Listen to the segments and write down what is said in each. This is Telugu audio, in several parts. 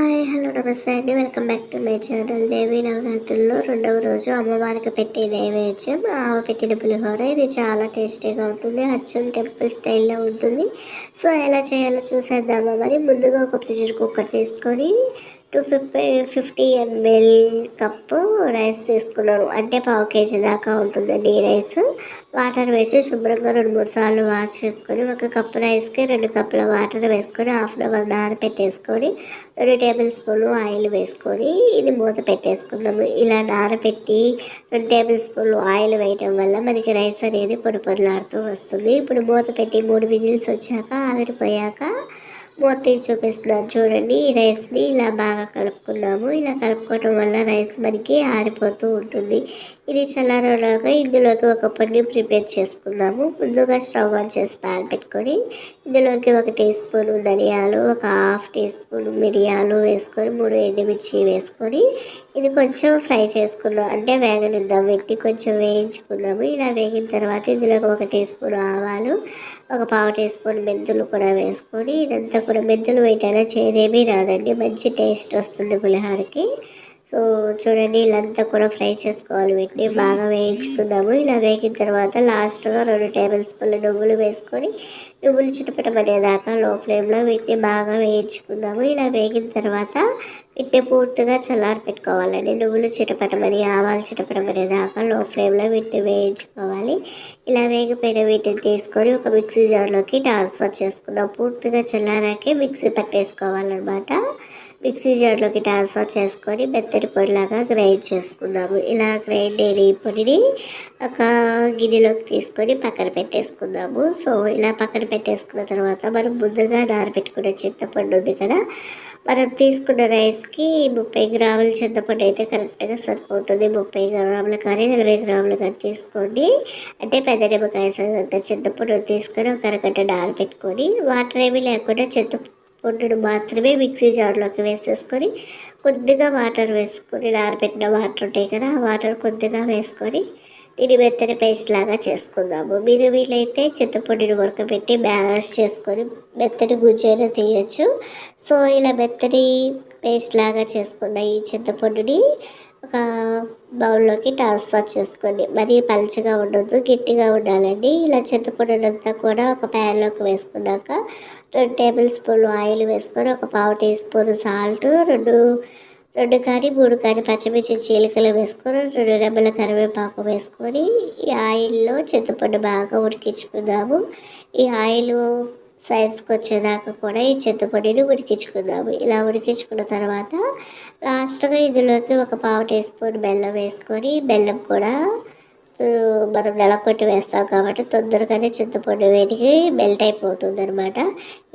హాయ్ హలో నమస్తే అండి. Welcome back to my channel. Devi నవరాత్రుల్లో రెండవ రోజు అమ్మవారికి పెట్టే నైవేద్యం ఆమె పెట్టిన పులిహోర. ఇది చాలా టేస్టీగా ఉంటుంది అచ్చం టెంపుల్ స్టైల్లో ఉంటుంది. సో ఎలా చేయాలో చూసేద్దామా మరి? ముందుగా ఒక ప్రెషర్ కుక్కర్ తీసుకొని two fifty fifty ML cup rice తీసుకున్నాను. అంటే పావు కేజీ దాకా ఉంటుందండి ఈ రైస్. వాటర్ వేసి శుభ్రంగా రెండు మూడు సార్లు వాష్ చేసుకొని ఒక కప్పు రైస్కి రెండు కప్పుల వాటర్ వేసుకొని హాఫ్ అన్ అవర్ నాన పెట్టేసుకొని రెండు టేబుల్ స్పూన్లు ఆయిల్ వేసుకొని ఇది మూత పెట్టేసుకుందాము. ఇలా నానబెట్టి రెండు టేబుల్ స్పూన్లు ఆయిల్ వేయటం వల్ల మనకి రైస్ అనేది పొడి పొడిలాడుతూ వస్తుంది. ఇప్పుడు మూత పెట్టి మూడు విజిల్స్ వచ్చాక ఆవిరిపోయాక మూత చూపిస్తున్నాను చూడండి. ఈ రైస్ని ఇలా బాగా కలుపుకున్నాము ఇలా కలుపుకోవడం వల్ల రైస్ మనకి ఆరిపోతూ ఉంటుంది. ఇది చల్లారలాగా ఇందులోకి ఒక పొడిని ప్రిపేర్ చేసుకుందాము. ముందుగా స్టవ్ ఆన్ చేసి ప్యాన్ పెట్టుకొని ఇందులోకి ఒక టీ స్పూన్ ధనియాలు ఒక హాఫ్ టీ స్పూన్ మిరియాలు వేసుకొని మూడు ఎండుమిర్చి వేసుకొని ఇది కొంచెం ఫ్రై చేసుకుందాం. అంటే వేగనిద్దాం. పెట్టి కొంచెం వేయించుకుందాము. ఇలా వేగిన తర్వాత ఇందులోకి ఒక టీ స్పూన్ ఆవాలు ఒక పావు టీ స్పూన్ మెంతులు కూడా వేసుకొని ఇదంతా కూడా మెంతులు వేయటైనా చేదేమీ రాదండి. మంచి టేస్ట్ వస్తుంది పులిహోరకి. సో చూడండి ఇలాంతా కూడా ఫ్రై చేసుకోవాలి వీటిని. బాగా వేయించుకుందాము. ఇలా వేగిన తర్వాత లాస్ట్గా రెండు టేబుల్ స్పూన్ల నువ్వులు వేసుకొని నువ్వులు చిటపటమనేదాకా లో ఫ్లేమ్లో వీటిని బాగా వేయించుకుందాము. ఇలా వేగిన తర్వాత వీటిని పూర్తిగా చల్లారి పెట్టుకోవాలండి. నువ్వులు చిటపటమని ఆవాలు చిటపటమనేదాకా లో ఫ్లేమ్లో వీటిని వేయించుకోవాలి. ఇలా వేగిపోయిన వీటిని తీసుకొని ఒక మిక్సీ జార్లోకి ట్రాన్స్ఫర్ చేసుకుందాం. పూర్తిగా చల్లారాకే మిక్సీ పట్టేసుకోవాలన్నమాట. మిక్సీ జార్లోకి ట్రాన్స్ఫర్ చేసుకొని మెత్తటి పొడిలాగా గ్రైండ్ చేసుకుందాము. ఇలా గ్రైండ్ అయిన ఈ పొడిని ఒక గిన్నెలోకి తీసుకొని పక్కన పెట్టేసుకుందాము. సో ఇలా పక్కన పెట్టేసుకున్న తర్వాత మనం ముందుగా నానబెట్టుకునే చింతపండు ఉంది కదా మనం తీసుకున్న రైస్కి ముప్పై గ్రాముల చింతపండు అయితే కరెక్ట్గా సరిపోతుంది. ముప్పై గ్రాములు కానీ నలభై గ్రాములు కానీ తీసుకోండి. అంటే పెద్ద నిమ్మకాయ చింతపండు తీసుకొని ఒక అరగంట నానబెట్టుకొని వాటర్ ఏమీ లేకుండా చింతపండు పొట్టును మాత్రమే మిక్సీ జార్లోకి వేసేసుకొని కొద్దిగా వాటర్ వేసుకొని నానబెట్టిన వాటర్ ఉంటాయి కదా ఆ వాటర్ కొద్దిగా వేసుకొని దీని మెత్తని పేస్ట్ లాగా చేసుకుందాము. మీరు వీలైతే చింతపొడిని ఉడకబెట్టి మ్యాష్ చేసుకొని మెత్తని గుజ్జైన తీయచ్చు. సో ఇలా మెత్తని పేస్ట్ లాగా చేసుకున్న ఈ చింతపొడిని ఒక బౌల్లోకి ట్రాన్స్ఫర్ చేసుకోండి. మరీ పలుచగా ఉండొద్దు గట్టిగా ఉండాలండి. ఇలా చింతపండునంతా కూడా ఒక ప్యాన్లోకి వేసుకున్నాక రెండు టేబుల్ స్పూన్లు ఆయిల్ వేసుకొని ఒక పావు టీ స్పూన్ సాల్ట్ రెండు రెండు కానీ మూడు కానీ పచ్చిమిర్చి చీలికలు వేసుకొని రెండు రెమ్మల కరివేపాకు వేసుకొని ఈ ఆయిల్లో చింతపండు బాగా ఉడికించుకుందాము. ఈ ఆయిల్ సైజ్కి వచ్చేదాకా కూడా ఈ పొడిని ఉడికించుకుందాము. ఇలా ఉడికించుకున్న తర్వాత లాస్ట్గా ఇందులోకి ఒక పావు టీ స్పూన్ బెల్లం వేసుకొని బెల్లం కూడా మనం నెలకొట్టి వేస్తాం కాబట్టి తొందరగానే చింతపండు వేడికి మెల్ట్ అయిపోతుంది అనమాట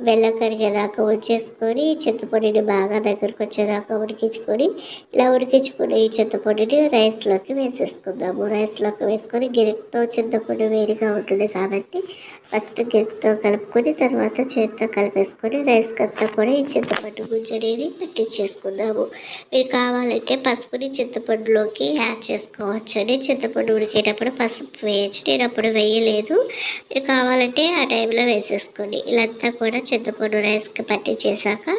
బెల్లం కరిగేదాకా ఉంచేసుకొని చింతపొడిని బాగా దగ్గరకు వచ్చేదాకా ఉడికించుకొని ఇలా ఉడికించుకుని ఈ చింతపొడిని రైస్లోకి వేసేసుకుందాము. రైస్లోకి వేసుకొని గిరితో చింతపొడి వేడిగా ఉంటుంది కాబట్టి ఫస్ట్ గిరితో కలుపుకొని తర్వాత చేతితో కలిపేసుకొని రైస్ అంతా కూడా ఈ చింతపండు గుజ్జు అనేది పెట్టించేసుకుందాము. మీరు కావాలంటే పసుపుని చింతపండులోకి యాడ్ చేసుకోవచ్చు అని చింతపండు ఉడికేటప్పుడు పసుపు వేయచ్చు నేను అప్పుడు వేయలేదు. మీరు కావాలంటే ఆ టైంలో వేసేసుకోండి. ఇలాంతా కూడా చింతపండు రైస్కి పట్టించేసాక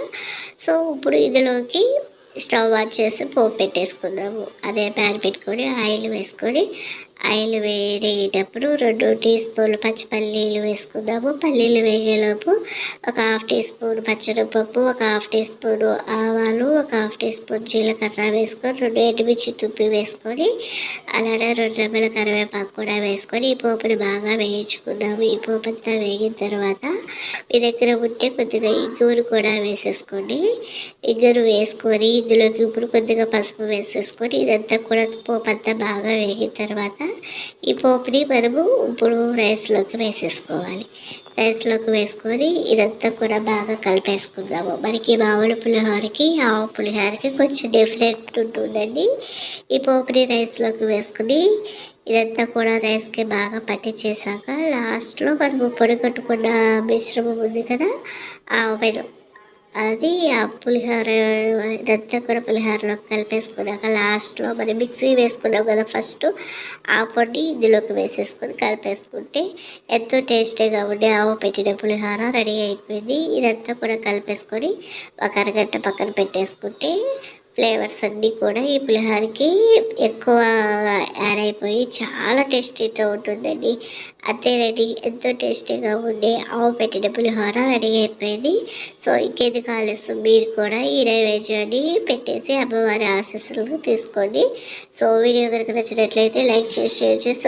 సో ఇప్పుడు ఇందులోకి స్టవ్ ఆన్ చేసి పోపు పెట్టేసుకుందాము. అదే ప్యాన్ పెట్టుకొని ఆయిల్ వేసుకొని ఆయిల్ వేడేటప్పుడు రెండు టీ స్పూన్లు పచ్చి పల్లీలు వేసుకుందాము. పల్లీలు వేగేలోపు ఒక హాఫ్ టీ స్పూన్ పచ్చనపప్పు ఒక హాఫ్ టీ స్పూన్ ఆవాలు ఒక హాఫ్ టీ స్పూన్ జీలకర్ర వేసుకొని రెండు ఎండుమిర్చి తుప్పి వేసుకొని అలానే రెండు రెమ్మల కరివేపాకు కూడా వేసుకొని ఈ పోపుని బాగా వేయించుకుందాము. ఈ పోపు అంతా వేగిన తర్వాత మీ దగ్గర ఉంటే కొద్దిగా ఇంగువను కూడా వేసేసుకోండి. ఇంగువను వేసుకొని ఇందులోకి ఇప్పుడు కొద్దిగా పసుపు వేసేసుకొని ఇదంతా కూడా పోపు అంతా బాగా వేగిన తర్వాత ఈ పోపుని మనము ఇప్పుడు రైస్లోకి వేసేసుకోవాలి. రైస్లోకి వేసుకొని ఇదంతా కూడా బాగా కలిపేసుకుందాము. మనకి మామిడి పులిహోరకి ఆవు పులిహోరకి కొంచెం డిఫరెంట్ ఉంటుందండి. ఈ పోపుని రైస్లోకి వేసుకుని ఇదంతా కూడా రైస్కి బాగా పట్టించేసాక లాస్ట్లో మనము పొడి కట్టుకున్న మిశ్రమం ఉంది కదా ఆవు అది ఆ పులిహోర ఇదంతా కూడా పులిహోరలో కలిపేసుకున్నాక లాస్ట్లో మరి మిక్సీ వేసుకున్నాం కదా ఫస్ట్. ఆ పొడి ఇందులోకి వేసేసుకొని కలిపేసుకుంటే ఎంతో టేస్టీగా ఉండే ఆవు పెట్టిన పులిహోర రెడీ అయిపోయింది. ఇదంతా కూడా కలిపేసుకొని ఒక అరగంట పక్కన పెట్టేసుకుంటే ఫ్లేవర్స్ అన్నీ కూడా ఈ పులిహోరకి ఎక్కువ యాడ్ అయిపోయి చాలా టేస్టీతో ఉంటుందండి. అంతేనండి ఎంతో టేస్టీగా ఉండే ఆవు పెట్టిన పులిహోర రెడీ అయిపోయింది. సో ఇంకేది కాలేసు మీరు కూడా ఈ నైవేద్యాన్ని పెట్టేసి అమ్మవారి ఆశీస్సులు తీసుకోండి సో వీడియో కనుక నచ్చినట్లయితే లైక్ చేసి షేర్ చేసి